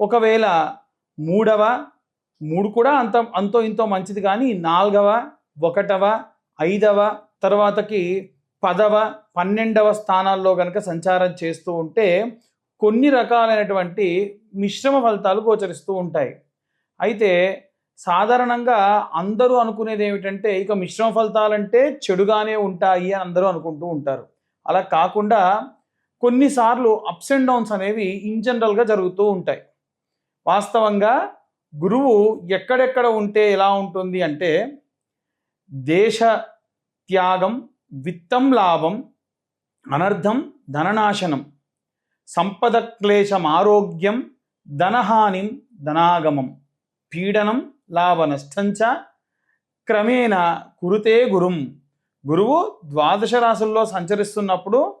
ఒకవేళ మూడవ మూడు కూడా అంత అంతో ఇంతో మంచిది కానీ నాలుగవ ఒకటవ ఐదవ తర్వాతకి పదవ పన్నెండవ స్థానాల్లో కనుక సంచారం చేస్తూ ఉంటే కొన్ని రకాలైనటువంటి మిశ్రమ ఫలితాలు గోచరిస్తూ ఉంటాయి. అయితే సాధారణంగా అందరూ అనుకునేది ఏమిటంటే ఇక మిశ్రమ ఫలితాలంటే చెడుగానే ఉంటాయి అని అందరూ అనుకుంటూ ఉంటారు. అలా కాకుండా కొన్నిసార్లు అప్స్ అండ్ డౌన్స్ అనేవి ఇన్ జనరల్గా జరుగుతూ ఉంటాయి. వాస్తవంగా గురువు ఎక్కడెక్కడ ఉంటే ఎలా ఉంటుంది అంటే దేశ త్యాగం విత్తం లాభం అనర్థం ధననాశనం సంపద క్లేశం ఆరోగ్యం ధనహానిం ధనాగమం పీడనం లాభ నష్టంచ క్రమేణ కురుతే గురుం. గురువు ద్వాదశ రాశుల్లో సంచరిస్తున్నప్పుడు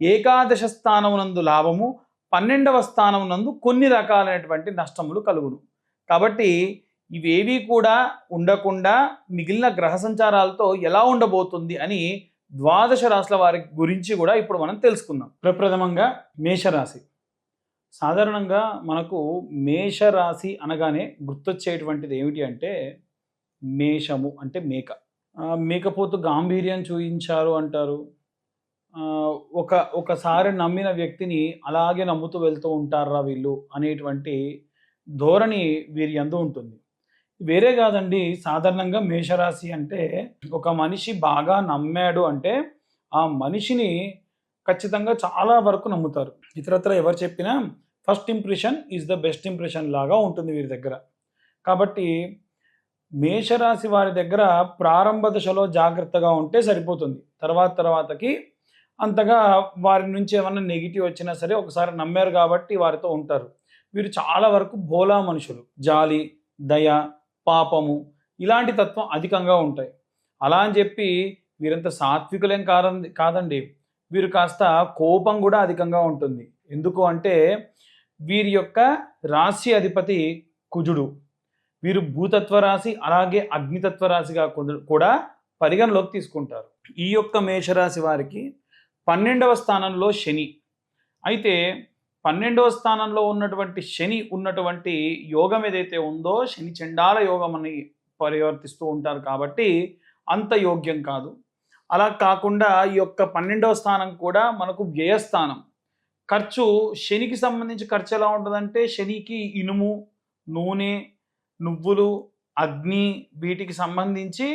ఏకాదశ స్థానమునందు లాభము పన్నెండవ స్థానమునందు కొన్ని రకాలైనటువంటి నష్టములు కలుగును. కాబట్టి ఇవేవి కూడా ఉండకుండా మిగిలిన గ్రహ సంచారాలతో ఎలా ఉండబోతుంది అని ద్వాదశ రాశుల వారి గురించి కూడా ఇప్పుడు మనం తెలుసుకుందాం. ప్రప్రథమంగా మేషరాశి. సాధారణంగా మనకు మేషరాశి అనగానే గుర్తొచ్చేటువంటిది ఏమిటి అంటే మేషము అంటే మేక. మేకపోతు గాంభీర్యం చూయించారు అంటారు. ఒక ఒకసారి నమ్మిన వ్యక్తిని అలాగే నమ్ముతూ వెళ్తూ ఉంటారా వీళ్ళు అనేటువంటి ధోరణి వీరి ఎందు ఉంటుంది. వేరే కాదండి సాధారణంగా మేషరాశి అంటే ఒక మనిషి బాగా నమ్మాడు అంటే ఆ మనిషిని ఖచ్చితంగా చాలా వరకు నమ్ముతారు. ఇతరత్ర ఎవరు చెప్పినా first impression is the best impression లాగా ఉంటుంది వీరి దగ్గర. కాబట్టి మేషరాశి వారి దగ్గర ప్రారంభ దశలో జాగ్రత్తగా ఉంటే సరిపోతుంది. తర్వాత తర్వాతకి అంతగా వారి నుంచి ఏమన్నా నెగిటివ్ వచ్చినా సరే ఒకసారి నమ్మారు కాబట్టి వారితో ఉంటారు. వీరు చాలా వరకు భోలా మనుషులు. జాలి దయ పాపము ఇలాంటి తత్వం అధికంగా ఉంటాయి. అలా అని చెప్పి వీరంత సాత్వికులేం కాదండి కాదండి. వీరు కాస్త కోపం కూడా అధికంగా ఉంటుంది. ఎందుకు అంటే వీరి యొక్క రాశి అధిపతి కుజుడు. వీరు భూతత్వ రాశి అలాగే అగ్నితత్వ రాశిగా కూడా పరిగణలోకి తీసుకుంటారు. ఈ యొక్క మేషరాశి వారికి పన్నెండవ స్థానంలో శని. అయితే పన్నెండవ స్థానంలో ఉన్నటువంటి శని ఉన్నటువంటి యోగం ఏదైతే ఉందో శని చండాల యోగం అని పరివర్తిస్తూ ఉంటారు కాబట్టి అంత యోగ్యం కాదు. అలా కాకుండా ఈ యొక్క పన్నెండవ స్థానం కూడా మనకు వ్యయస్థానం. ఖర్చు శనికి సంబంధించి ఖర్చు ఎలా ఉంటుందంటే శనికి ఇనుము నూనె నువ్వులు అగ్ని వీటికి సంబంధించి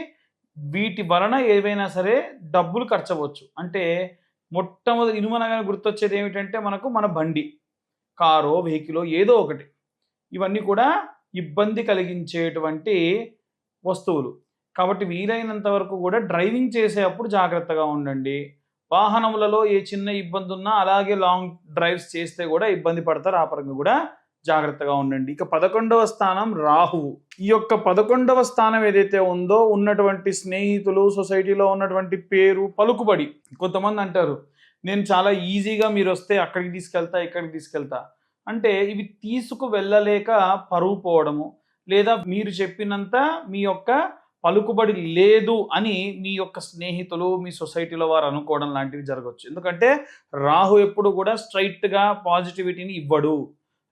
వీటి వలన ఏవైనా సరే డబ్బులు ఖర్చవచ్చు. అంటే మొట్టమొదటి ఇనుమనగానే గుర్తొచ్చేది ఏమిటంటే మనకు మన బండి కారో వెహికలో ఏదో ఒకటి. ఇవన్నీ కూడా ఇబ్బంది కలిగించేటువంటి వస్తువులు. కాబట్టి వీలైనంత వరకు కూడా డ్రైవింగ్ చేసేటప్పుడు జాగ్రత్తగా ఉండండి. వాహనములలో ఏ చిన్న ఇబ్బంది ఉన్నా అలాగే లాంగ్ డ్రైవ్స్ చేస్తే కూడా ఇబ్బంది పడతారు. ఆ పరంగా కూడా జాగ్రత్తగా ఉండండి. ఇక పదకొండవ స్థానం రాహువు. ఈ యొక్క పదకొండవ స్థానం ఏదైతే ఉందో ఉన్నటువంటి స్నేహితులు సొసైటీలో ఉన్నటువంటి పేరు పలుకుబడి. కొంతమంది అంటారు నేను చాలా ఈజీగా మీరు వస్తే అక్కడికి తీసుకెళ్తా ఇక్కడికి తీసుకెళ్తా. అంటే ఇవి తీసుకు వెళ్ళలేక పరువు పోవడము లేదా మీరు చెప్పినంత మీ యొక్క పలుకుబడి లేదు అని మీ యొక్క స్నేహితులు మీ సొసైటీలో వారు అనుకోవడం లాంటివి జరగవచ్చు ఎందుకంటే రాహు ఎప్పుడు కూడా స్ట్రైట్గా పాజిటివిటీని ఇవ్వడు.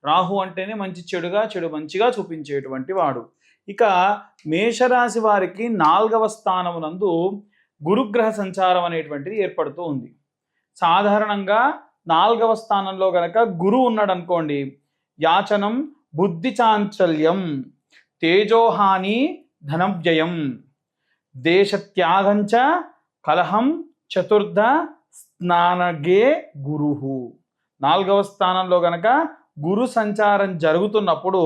రాహు అంటేనే మంచి చెడుగా చెడు మంచిగా చూపించేటువంటి వాడు. ఇక మేషరాశి వారికి నాలుగవ స్థానమునందు గురుగ్రహ సంచారం అనేటువంటిది ఏర్పడుతూ ఉంది. సాధారణంగా నాలుగవ స్థానంలో గనక గురువు ఉన్నాడు అనుకోండి యాచనం బుద్ధి చాంచల్యం తేజోహాని ధనవ్యయం దేశత్యాగంచ కలహం చతుర్థ స్నానగే గురు నాలుగవ స్థానంలో గనక గురు సంచారం జరుగుతున్నప్పుడు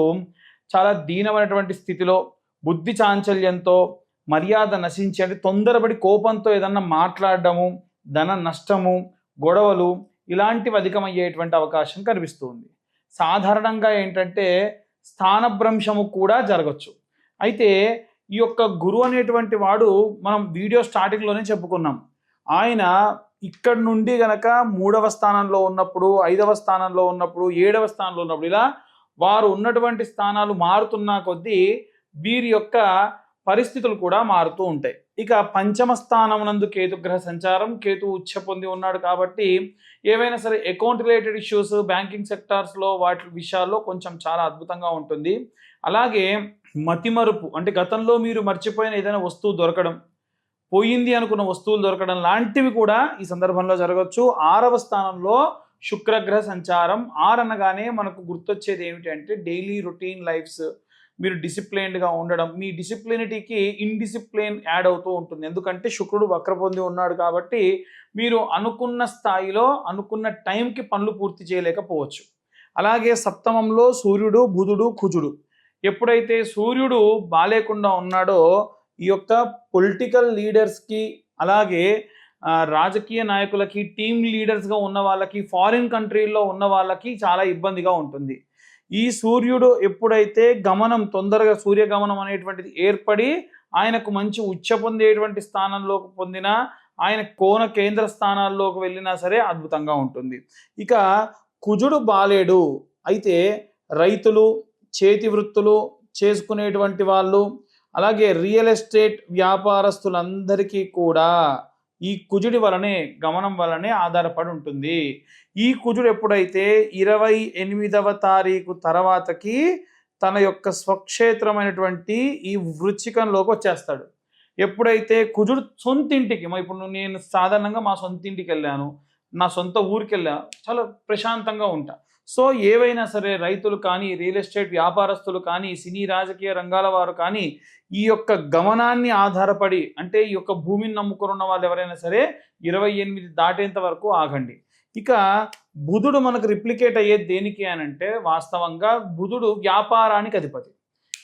చాలా దీనమైనటువంటి స్థితిలో బుద్ధి చాంచల్యంతో మర్యాద నశించి అంటే తొందరపడి కోపంతో ఏదన్నా మాట్లాడడము ధన నష్టము గొడవలు ఇలాంటివి అధికమయ్యేటువంటి అవకాశం కనిపిస్తుంది. సాధారణంగా ఏంటంటే స్థానభ్రంశము కూడా జరగచ్చు. అయితే ఈ యొక్క గురువు అనేటువంటి వాడు మనం వీడియో స్టార్టింగ్లోనే చెప్పుకున్నాం. ఆయన ఇక్కడ నుండి గనక మూడవ స్థానంలో ఉన్నప్పుడు ఐదవ స్థానంలో ఉన్నప్పుడు ఏడవ స్థానంలో ఉన్నప్పుడు ఇలా వారు ఉన్నటువంటి స్థానాలు మారుతున్న కొద్దీ వీరి యొక్క పరిస్థితులు కూడా మారుతూ ఉంటాయి. ఇక పంచమ స్థానం నందు కేతుగ్రహ సంచారం కేతు ఉచ్చ పొంది ఉన్నాడు కాబట్టి ఏవైనా సరే అకౌంట్ రిలేటెడ్ ఇష్యూస్ బ్యాంకింగ్ సెక్టార్స్లో వాటి విషయాల్లో కొంచెం చాలా అద్భుతంగా ఉంటుంది. అలాగే మతిమరుపు అంటే గతంలో మీరు మర్చిపోయిన ఏదైనా వస్తువు దొరకడం పోయింది అనుకున్న వస్తువులు దొరకడం లాంటివి కూడా ఈ సందర్భంలో జరగవచ్చు ఆరవ స్థానంలో శుక్రగ్రహ సంచారం. ఆర్ అనగానే మనకు గుర్తొచ్చేది ఏమిటంటే డైలీ రొటీన్ లైఫ్స్. మీరు డిసిప్లైన్డ్గా ఉండడం. మీ డిసిప్లినిటీకి ఇన్డిసిప్లిన్ యాడ్ అవుతూ ఉంటుంది. ఎందుకంటే శుక్రుడు వక్ర పొంది ఉన్నాడు కాబట్టి మీరు అనుకున్న స్థాయిలో అనుకున్న టైంకి పనులు పూర్తి చేయలేకపోవచ్చు. అలాగే సప్తమంలో సూర్యుడు బుధుడు కుజుడు. ఎప్పుడైతే సూర్యుడు బాలేకుండా ఉన్నాడో ఈ యొక్క పొలిటికల్ లీడర్స్కి అలాగే రాజకీయ నాయకులకి టీమ్ లీడర్స్గా ఉన్న వాళ్ళకి ఫారిన్ కంట్రీల్లో ఉన్న వాళ్ళకి చాలా ఇబ్బందిగా ఉంటుంది. ఈ సూర్యుడు ఎప్పుడైతే గమనం తొందరగా సూర్యగమనం అనేటువంటిది ఏర్పడి ఆయనకు మంచి ఉచ్చ పొందేటువంటి స్థానంలోకి పొందినా ఆయన కోన కేంద్ర స్థానాల్లోకి వెళ్ళినా సరే అద్భుతంగా ఉంటుంది. ఇక కుజుడు బాలేడు. అయితే రైతులు చేతి వృత్తులు చేసుకునేటువంటి వాళ్ళు అలాగే రియల్ ఎస్టేట్ వ్యాపారస్తులందరికీ కూడా ఈ కుజుడి వలనే గమనం వలనే ఆధారపడి ఉంటుంది. ఈ కుజుడు ఎప్పుడైతే ఇరవై ఎనిమిదవ తారీఖు తర్వాతకి తన యొక్క స్వక్షేత్రమైనటువంటి ఈ వృచ్చికంలోకి వచ్చేస్తాడు. ఎప్పుడైతే కుజుడు సొంతింటికి మా ఇప్పుడు నేను సాధారణంగా మా సొంతింటికి వెళ్ళాను నా సొంత ఊరికి వెళ్ళా చాలా ప్రశాంతంగా ఉంటా. సో ఏవైనా సరే రైతులు కానీ రియల్ ఎస్టేట్ వ్యాపారస్తులు కానీ సినీ రాజకీయ రంగాల వారు కానీ ఈ యొక్క గమనాన్ని ఆధారపడి అంటే ఈ యొక్క భూమిని నమ్ముకుని ఉన్న వాళ్ళు ఎవరైనా సరే ఇరవై ఎనిమిది దాటేంత వరకు ఆగండి. ఇక బుధుడు మనకు రిప్లికేట్ అయ్యేది దేనికి అని అంటే వాస్తవంగా బుధుడు వ్యాపారానికి అధిపతి.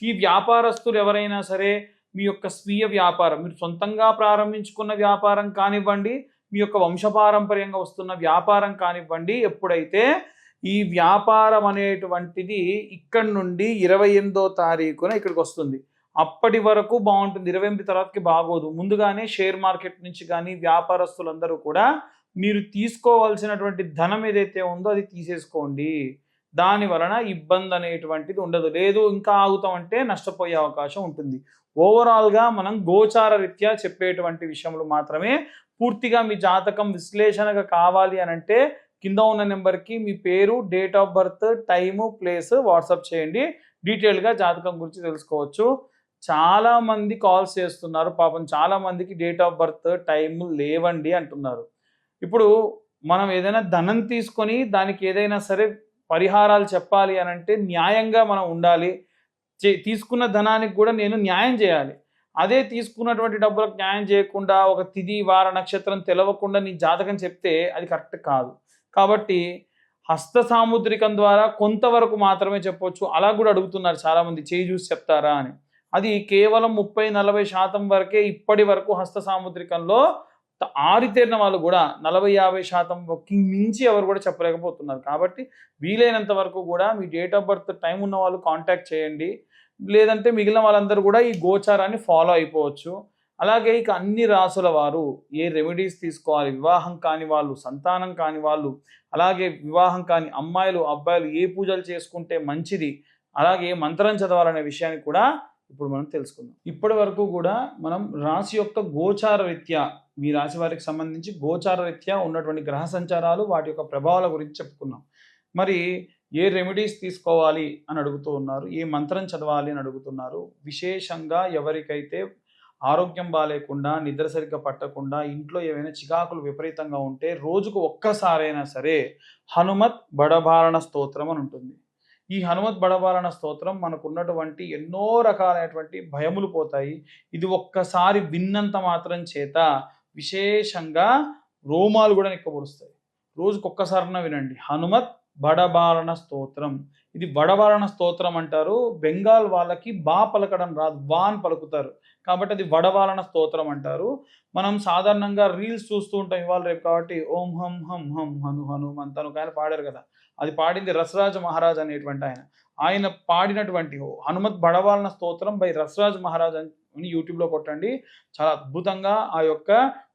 ఈ వ్యాపారస్తులు ఎవరైనా సరే మీ యొక్క స్వీయ వ్యాపారం మీరు సొంతంగా ప్రారంభించుకున్న వ్యాపారం కానివ్వండి మీ యొక్క వంశపారంపర్యంగా వస్తున్న వ్యాపారం కానివ్వండి ఎప్పుడైతే ఈ వ్యాపారం అనేటువంటిది ఇక్కడి నుండి ఇరవై ఎనిమిదో తారీఖున ఇక్కడికి వస్తుంది. అప్పటి వరకు బాగుంటుంది. ఇరవై ఎనిమిది తర్వాతకి బాగోదు. ముందుగానే షేర్ మార్కెట్ నుంచి కానీ వ్యాపారస్తులందరూ కూడా మీరు తీసుకోవాల్సినటువంటి ధనం ఏదైతే ఉందో అది తీసేసుకోండి. దాని వలన ఇబ్బంది అనేటువంటిది ఉండదు. లేదు ఇంకా ఆగుతామంటే నష్టపోయే అవకాశం ఉంటుంది. ఓవరాల్గా మనం గోచార రీత్యా చెప్పేటువంటి విషయంలో మాత్రమే పూర్తిగా మీ జాతకం విశ్లేషణగా కావాలి అని అంటే కింద ఉన్న నెంబర్కి మీ పేరు date of birth time place WhatsApp చేయండి. డీటెయిల్గా జాతకం గురించి తెలుసుకోవచ్చు. చాలామంది కాల్స్ చేస్తున్నారు. పాపం చాలామందికి డేట్ ఆఫ్ బర్త్ టైం లేవండి అంటున్నారు. ఇప్పుడు మనం ఏదైనా ధనం తీసుకొని దానికి ఏదైనా సరే పరిహారాలు చెప్పాలి అని అంటే న్యాయంగా మనం ఉండాలి. చే- తీసుకున్న ధనానికి కూడా నేను న్యాయం చేయాలి. అదే తీసుకున్నటువంటి డబ్బులకు న్యాయం చేయకుండా ఒక తిది వార నక్షత్రం తెలవకుండా నీ జాతకం చెప్తే అది కరెక్ట్ కాదు. కాబట్టి హస్త సాముద్రికం ద్వారా కొంతవరకు మాత్రమే చెప్పొచ్చు. అలా కూడా అడుగుతున్నారు చాలామంది. చేయి చూసి చెప్తారా అని. అది కేవలం ముప్పై నలభై శాతం వరకే ఇప్పటి వరకు హస్త సాముద్రికంలో ఆరితేరిన వాళ్ళు కూడా నలభై యాభై శాతం మించి ఎవరు కూడా చెప్పలేకపోతున్నారు. కాబట్టి వీలైనంత వరకు కూడా మీ డేట్ ఆఫ్ బర్త్ టైం ఉన్న వాళ్ళు కాంటాక్ట్ చేయండి. లేదంటే మిగిలిన వాళ్ళందరూ కూడా ఈ గోచారాన్ని ఫాలో అయిపోవచ్చు. అలాగే ఇక అన్ని రాసుల వారు ఏ రెమెడీస్ తీసుకోవాలి వివాహం కాని వాళ్ళు సంతానం కాని వాళ్ళు అలాగే వివాహం కాని అమ్మాయిలు అబ్బాయిలు ఏ పూజలు చేసుకుంటే మంచిది అలాగే ఏ మంత్రం చదవాలనే విషయాన్ని కూడా ఇప్పుడు మనం తెలుసుకుందాం. ఇప్పటి వరకు కూడా మనం రాశి యొక్క గోచార రీత్యా మీ రాశి వారికి సంబంధించి గోచార రీత్యా ఉన్నటువంటి గ్రహ సంచారాలు వాటి యొక్క ప్రభావాల గురించి చెప్పుకున్నాం. మరి ఏ రెమెడీస్ తీసుకోవాలి అని అడుగుతూ ఉన్నారు ఏ మంత్రం చదవాలి అని అడుగుతున్నారు విశేషంగా ఎవరికైతే ఆరోగ్యం బాగాలేకుండా నిద్ర సరిగ్గా పట్టకుండా ఇంట్లో ఏవైనా చికాకులు విపరీతంగా ఉంటే రోజుకు ఒక్కసారైనా సరే హనుమత్ బడభారణ స్తోత్రం అని ఉంటుంది. ఈ హనుమత్ బడబాలన స్తోత్రం మనకున్నటువంటి ఎన్నో రకాలైనటువంటి భయములు పోతాయి. ఇది ఒక్కసారి విన్నంత మాత్రం చేత విశేషంగా రోమాలు కూడా నిక్కబొడుస్తాయి. రోజుకు వినండి. హనుమత్ బడబాలన స్తోత్రం. ఇది బడబారణ స్తోత్రం అంటారు. బెంగాల్ వాళ్ళకి బా పలకడం రాదు. వా అని పలుకుతారు. కాబట్టి అది వడవాలన స్తోత్రం అంటారు. మనం సాధారణంగా రీల్స్ చూస్తూ ఉంటాం ఇవాళ రేపు కాబట్టి ఓం హం హం హం హను హనుమంత్ అంతను ఒక ఆయన పాడారు కదా. అది పాడింది రసరాజ మహారాజ్ అనేటువంటి ఆయన. ఆయన పాడినటువంటి హనుమత్ బడవాలన స్తోత్రం బై రసరాజ్ మహారాజ్ అని యూట్యూబ్లో కొట్టండి. చాలా అద్భుతంగా ఆ యొక్క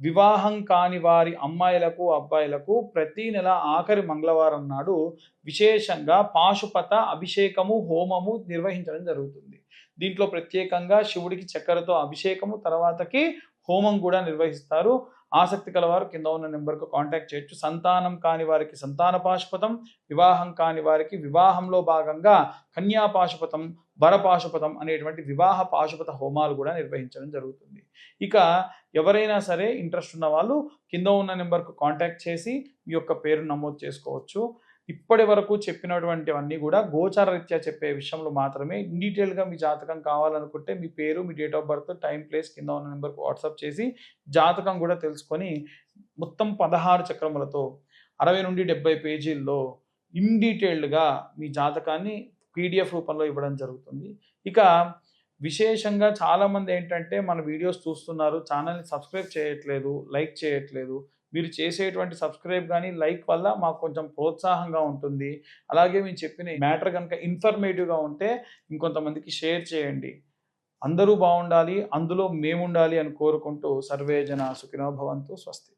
వివాహం కాని వారి అమ్మాయిలకు అబ్బాయిలకు ప్రతి నెల ఆఖరి మంగళవారం నాడు విశేషంగా పాశుపత అభిషేకము హోమము నిర్వహించడం జరుగుతుంది. దీంట్లో ప్రత్యేకంగా శివుడికి చక్కెరతో అభిషేకము తర్వాతకి హోమం కూడా నిర్వహిస్తారు. ఆసక్తి కలవారు కింద ఉన్న నెంబర్కు కాంటాక్ట్ చేయొచ్చు. సంతానం కాని వారికి సంతాన పాశుపతం వివాహం కాని వారికి వివాహంలో భాగంగా కన్యా పాశుపతం వర పాశుపతం అనేటువంటి వివాహ పాశుపత హోమాలు కూడా నిర్వహించడం జరుగుతుంది. ఇక ఎవరైనా సరే ఇంట్రెస్ట్ ఉన్న వాళ్ళు కింద ఉన్న నెంబర్కు కాంటాక్ట్ చేసి మీ యొక్క పేరు నమోదు చేసుకోవచ్చు. ఇప్పటి వరకు చెప్పినటువంటివన్నీ కూడా గోచార రీత్యా చెప్పే విషయంలో మాత్రమే. ఇన్ డీటెయిల్గా మీ జాతకం కావాలనుకుంటే మీ పేరు మీ date of birth time place కింద ఉన్న నెంబర్కి వాట్సాప్ చేసి జాతకం కూడా తెలుసుకొని మొత్తం పదహారు చక్రములతో అరవై నుండి డెబ్బై పేజీల్లో ఇన్ డీటెయిల్డ్గా మీ జాతకాన్ని పీడిఎఫ్ రూపంలో ఇవ్వడం జరుగుతుంది. ఇక విశేషంగా చాలామంది ఏంటంటే మన వీడియోస్ చూస్తున్నారు ఛానల్ని సబ్స్క్రైబ్ చేయట్లేదు లైక్ చేయట్లేదు మీరు చేసేటువంటి సబ్స్క్రైబ్ కానీ లైక్ వల్ల మాకు కొంచెం ప్రోత్సాహంగా ఉంటుంది. అలాగే మేము చెప్పిన మ్యాటర్ కనుక ఇన్ఫర్మేటివ్గా ఉంటే ఇంకొంతమందికి షేర్ చేయండి. అందరూ బాగుండాలి అందులో మేము ఉండాలి అని కోరుకుంటూ సర్వేజన సుఖినో భవంతు స్వస్తి.